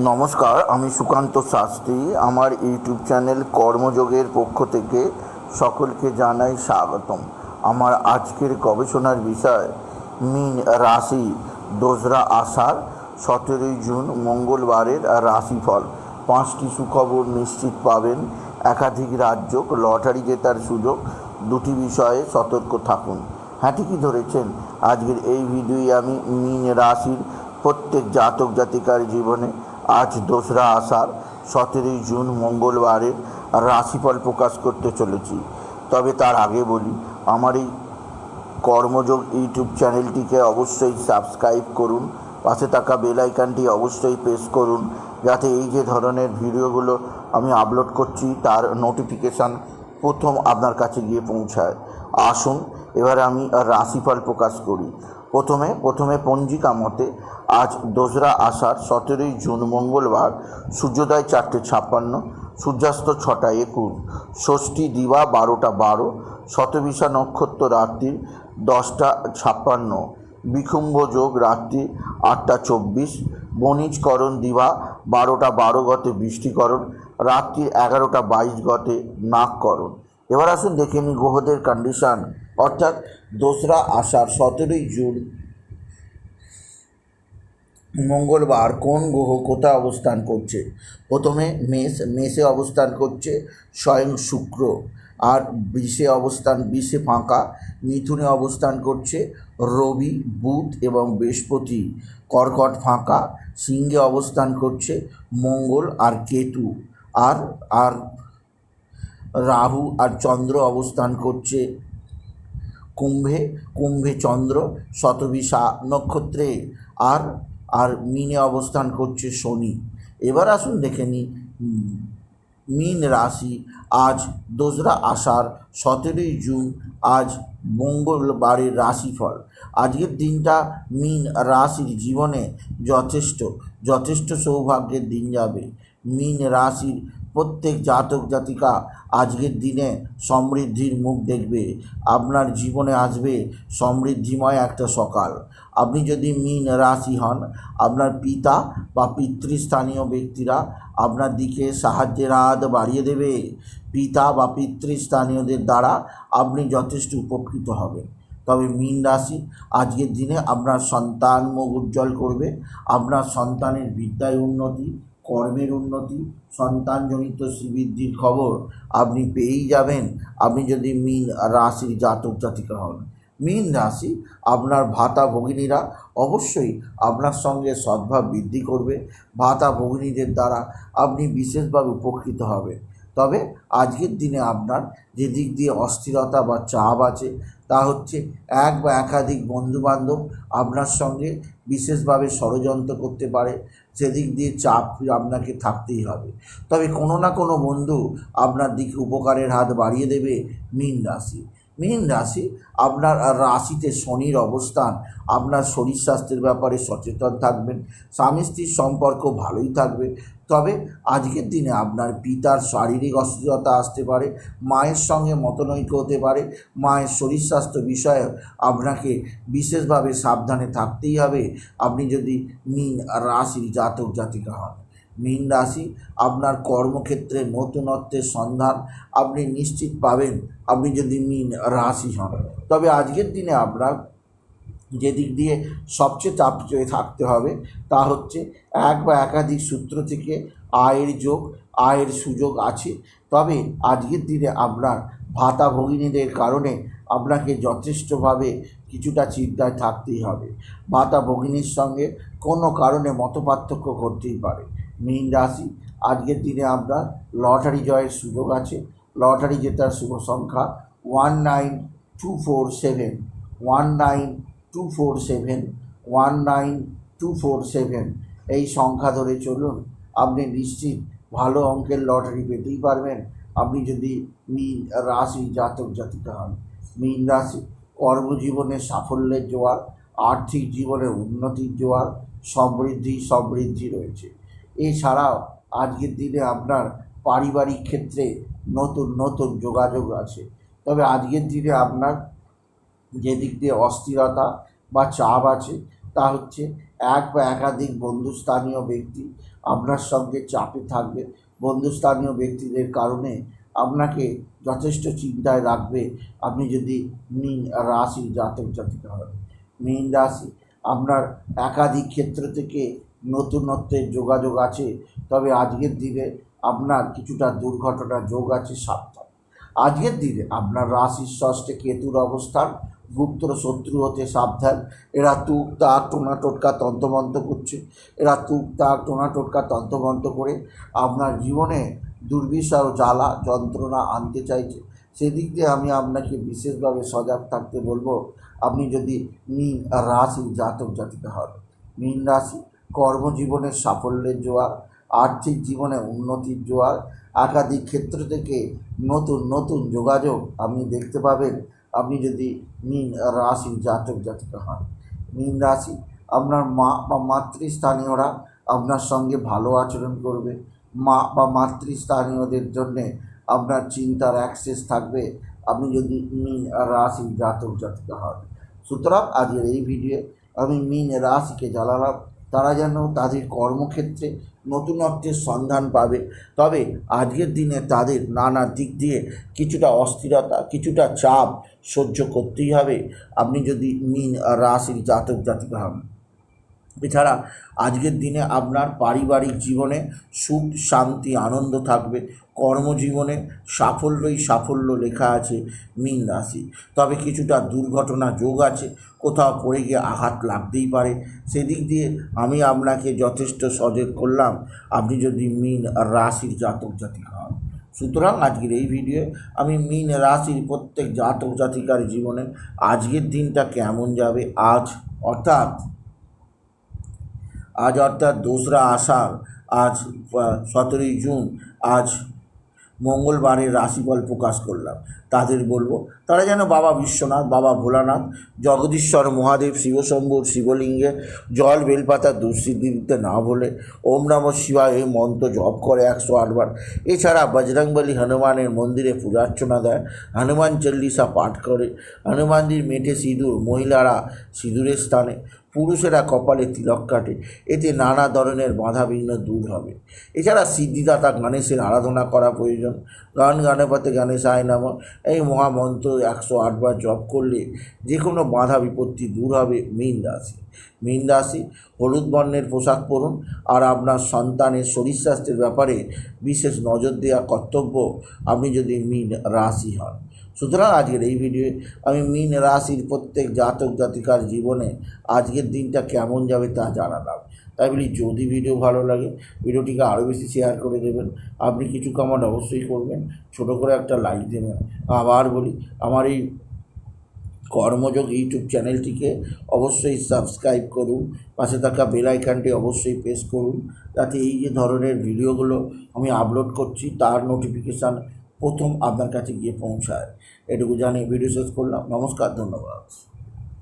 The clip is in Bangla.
নমস্কার, আমি সুকান্ত শাস্ত্রী। আমার ইউটিউব চ্যানেল কর্মযোগের পক্ষ থেকে সকলকে জানাই স্বাগতম। আমার আজকের গবেষণার বিষয়, মিন রাশি দোসরা আষাঢ়, সতেরোই জুন, মঙ্গলবারের রাশিফল। পাঁচটি সুখবর নিশ্চিত পাবেন। একাধিক রাজ্য লটারি জেতার সুযোগ। দুটি বিষয়ে সতর্ক থাকুন। হ্যাঁ ঠিকই ধরেছেন। আজকের এই ভিডিওয়ে আমি মিন রাশির প্রত্যেক জাতক জাতিকার জীবনে আজ দোসরা আষাঢ়, সতেরোই জুন মঙ্গলবারের রাশিফল প্রকাশ করতে চলেছি। তবে তার আগে বলি, আমার এই কর্মযোগ ইউটিউব চ্যানেলটিকে অবশ্যই সাবস্ক্রাইব করুন, পাশে থাকা বেল অবশ্যই প্রেস করুন, যাতে এই যে ধরনের ভিডিওগুলো আমি আপলোড করছি, তার নোটিফিকেশান প্রথম আপনার কাছে গিয়ে পৌঁছায়। আসুন, এবার আমি রাশিফল প্রকাশ করি। প্রথমে প্রথমে পঞ্জিকা মতে আজ দোসরা আষাঢ়, সতেরোই জুন, মঙ্গলবার, সূর্যোদয় চারটে ছাপ্পান্ন, সূর্যাস্ত ছটা একুশ, ষষ্ঠী দিবা বারোটা বারো, শতবিশা নক্ষত্র রাত্রি দশটা ছাপ্পান্ন বিকুম্ভ যোগ রাত্রি আটটা চব্বিশ বণিজকরণ দিবা বারোটা বারো গতে বৃষ্টিকরণ, রাত্রি এগারোটা বাইশ গতে নাককরণ এবার আসুন দেখে নিই গ্রহদের কন্ডিশান অর্থাৎ দোসরা আষাঢ় সতেরোই জুন। মঙ্গলবার কোন গ্রহ কোথায় অবস্থান করছে? প্রথমে মেষ, মেষে অবস্থান করছে স্বয়ং শুক্র। আর বিষে অবস্থান, বিষে ফাঁকা। মিথুনে অবস্থান করছে রবি, বুধ এবং বৃহস্পতি। কর্কট ফাঁকা। সিংহে অবস্থান করছে মঙ্গল আর কেতু। আর আর রাহু আর চন্দ্র অবস্থান করছে কুম্ভে কুম্ভে চন্দ্র, শতবিশা নক্ষত্রে আর আর মিনে অবস্থান করছে শনি। এবার আসুন দেখে নিই মিন রাশি আজ দোসরা আষাঢ়, সতেরোই জুন, আজ মঙ্গলবারের রাশিফল। আজকের দিনটা মিন রাশির জীবনে যথেষ্ট যথেষ্ট সৌভাগ্যের দিন যাবে। মিন রাশির প্রত্যেক জাতক জাতিকা আজকের দিনে সমৃদ্ধির মুখ দেখবে। আপনার জীবনে আসবে সমৃদ্ধিময় একটা সকাল। আপনি যদি মীন রাশি হন, আপনার পিতা বা পিতৃস্থানীয় ব্যক্তিরা আপনার দিকে সাহায্যের হাত বাড়িয়ে দেবে। পিতা বা পিতৃস্থানীয়দের দ্বারা আপনি যথেষ্ট উপকৃত হবেন। তবে মীন রাশি আজকের দিনে আপনার সন্তান মুখ উজ্জ্বল করবে। আপনার সন্তানের বিদ্যায় উন্নতি কর্মের উন্নতি, সন্তানজনিত শ্রীবৃদ্ধির খবর আপনি পেয়েই যাবেন। আপনি যদি মীন রাশির জাতক জাতিকা হন। মীন রাশি আপনার ভাতা ভগিনীরা অবশ্যই আপনার সঙ্গে সদ্ভাব বৃদ্ধি করবে। ভাতা ভগিনীদের দ্বারা আপনি বিশেষভাবে উপকৃত হবেন। তবে আজকের দিনে আপনার যে দিক দিয়ে অস্থিরতা বা চাপ আছে, তা হচ্ছে এক বা একাধিক বন্ধুবান্ধব আপনার সঙ্গে বিশেষভাবে ষড়যন্ত্র করতে পারে। সেদিক দিয়ে চাপ আপনাকে থাকতেই হবে। তবে কোনো না কোনো বন্ধু আপনার দিকে উপকারের হাত বাড়িয়ে দেবে মীন রাশি। মীন রাশি আপনার রাশিতে শনির অবস্থান, আপনার শরীর স্বাস্থ্যের ব্যাপারে সচেতন থাকবেন স্বামী স্ত্রীর সম্পর্ক ভালোই থাকবে তবে আজকের দিনে আপনার পিতার শারীরিক অসুস্থতা আসতে পারে, মায়ের সঙ্গে মতনৈক্য হতে পারে, মায়ের শরীর স্বাস্থ্য বিষয়ে আপনাকে বিশেষভাবে সাবধানে থাকতেই হবে। আপনি যদি মীন রাশির জাতক জাতিকা হন, মীন রাশি আপনার কর্মক্ষেত্রে নতুনত্বের সন্ধান, আপনি নিশ্চিত পাবেন আপনি যদি মীন রাশি হন। তবে আজকের দিনে আপনার যে দিক দিয়ে সবচেয়ে চাপ থাকতে হবে তা হচ্ছে এক বা একাধিক সূত্র থেকে আয়ের যোগ, আয়ের সুযোগ আছে। তবে আজকের দিনে আপনার ভাতা ভগিনীদের কারণে আপনাকে যথেষ্টভাবে কিছুটা চিন্তায় থাকতেই হবে। ভাতা ভগিনীর সঙ্গে কোনো কারণে মতপার্থক্য করতেই পারে। মীন রাশি, আজকের দিনে আপনার লটারি জয়ের সুযোগ আছে। লটারি জেতার শুভ সংখ্যা one nine two four seven, one nine two four seven one nine two four seven এই সংখ্যা ধরে চলুন। আপনি নিশ্চিত ভালো অঙ্কের লটারি পেতেই পারবেন। আপনি যদি মীন রাশি জাতক জাতিকা হন, মীন রাশি কর্মজীবনে সাফল্যের জোয়ার, আর্থিক জীবনে উন্নতির জোয়ার, সমৃদ্ধি সমৃদ্ধি রয়েছে। এছাড়াও আজকের দিনে আপনার পারিবারিক ক্ষেত্রে নতুন নতুন যোগাযোগ আছে। তবে আজকের দিনে আপনার যে দিক দিয়ে অস্থিরতা বা চাপ আছে, তা হচ্ছে এক বা একাধিক বন্ধুস্থানীয় ব্যক্তি আপনার সঙ্গে চাপে থাকবে। বন্ধুস্থানীয় ব্যক্তিদের কারণে আপনাকে যথেষ্ট চিন্তায় রাখবে। আপনি যদি মীন রাশি জাতক জাতিকা হন, মীন রাশি আপনার একাধিক ক্ষেত্র থেকে নতুনত্বের যোগাযোগ আছে, তবে আজকের দিনে আপনার কিছুটা দুর্ঘটনা যোগ আছে সাবধান আজকের দিনে আপনার রাশির ষষ্ঠে কেতুর অবস্থান গুপ্ত শত্রু হতে সাবধান। এরা তুক, তাক, টোনা, টোটকা তন্তমন্ত করছে। এরা তুক, তাক, টোনা, টোটকা তন্তমন্ত করে আপনার জীবনে দুর্বিষহ জ্বালা, যন্ত্রণা আনতে চাইছে। সেদিক দিয়ে আমি আপনাকে বিশেষভাবে সজাগ থাকতে বলব, আপনি যদি মীন রাশি জাতক জাতিকা হন। মীন রাশি, কর্মজীবনের সাফল্যের জোয়ার, আর্থিক জীবনে উন্নতির জোয়ার, একাধিক ক্ষেত্র থেকে নতুন নতুন যোগাযোগ আপনি দেখতে পাবেন। আপনি যদি মীন রাশি জাতক জাতিকা হন, মীন রাশি, আপনার মা বা মাতৃস্থানীয়রা আপনার সঙ্গে ভালো আচরণ করবে। মা বা মাতৃস্থানীয়দের জন্যে আপনার চিন্তার অ্যাক্সেস থাকবে। আপনি যদি মীন রাশি জাতক জাতিকা হন। সুতরাং আজকের এই ভিডিও আমি মীন রাশিকে জানালাম। তারা যেন তাদের কর্মক্ষেত্রে নতুনত্বের সন্ধান পাবে। তবে আজকের দিনে তাদের নানা দিক দিয়ে কিছুটা অস্থিরতা, কিছুটা চাপ সহ্য করতেই হবে। আপনি যদি মিন রাশির জাতক জাতিকা হন। এছাড়া আজকের দিনে আপনার পারিবারিক জীবনে সুখ, শান্তি, আনন্দ থাকবে। কর্মজীবনে সাফল্যই সাফল্য লেখা আছে মীন রাশি। তবে কিছুটা দুর্ঘটনা যোগ আছে, কোথাও পড়ে গিয়ে আঘাত লাগতেই পারে। সেদিক দিয়ে আমি আপনাকে যথেষ্ট সজাগ করলাম। আপনি যদি মীন রাশির জাতক জাতিকা হন। সুতরাং আজকের এই ভিডিও আমি মীন রাশির প্রত্যেক জাতক জাতিকার জীবনে আজকের দিনটা কেমন যাবে আজ অর্থাৎ আজ অর্থাৎ দোসরা আষাঢ় আজ সতেরোই জুন আজ মঙ্গলবারের রাশিফল প্রকাশ করলাম। তাদের বলব। তারা যেন বাবা বিশ্বনাথ, বাবা ভোলানাথ, জগদীশ্বর মহাদেব, শিবশম্ভুর শিবলিঙ্গে জল বেলপাতা দুঃসিদ্ধি দিতে না বলে ওম নম শিবায় এই মন্ত্র জপ করে একশো আটবার এছাড়া বজরংবলী হনুমানের মন্দিরে পূজার্চনা দেয়। হনুমান চল্লিশা পাঠ করে। হনুমানজির মেঠে সিঁদুর মহিলারা সিঁদুরের স্থানে, পুরুষেরা কপালে তিলক কাটে। এতে নানা ধরনের বাধা বিঘ্ন দূর হবে। এছাড়া সিদ্ধিদাতা গণেশের আরাধনা করা প্রয়োজন। গান গানপথে গণেশায় নাম। এই মহামন্ত্র একশো আটবার জপ করলে যে কোনো বাধা বিপত্তি দূর হবে মীন রাশি। মীন রাশি, হলুদ বর্ণের পোশাক পরুন আর আপনার সন্তানের শরীর স্বাস্থ্যের ব্যাপারে বিশেষ নজর দেওয়া কর্তব্য আপনি যদি মীন রাশি হন। সুতরাং আজকের এই ভিডিওয়ে আমি মীন রাশির প্রত্যেক জাতক জাতিকার জীবনে আজকের দিনটা কেমন যাবে তা জানালাম। তাই বলি যদি ভিডিও ভালো লাগে ভিডিওটিকে আরও বেশি শেয়ার করে দেবেন। আপনি কিছু কমেন্ট অবশ্যই করবেন। ছোটো করে একটা লাইক দেবেন। আবার বলি, আমার এই কর্মযোগ ইউটিউব চ্যানেলটিকে অবশ্যই সাবস্ক্রাইব করুন। পাশে থাকা বেল আইকনটি অবশ্যই প্রেস করুন। যাতে এই যে ধরনের ভিডিওগুলো আমি আপলোড করছি, তার নোটিফিকেশান প্রথম আপনার কাছে গিয়ে পৌঁছায়। এটুকু জানিয়ে ভিডিও শেষ করলাম। নমস্কার, ধন্যবাদ।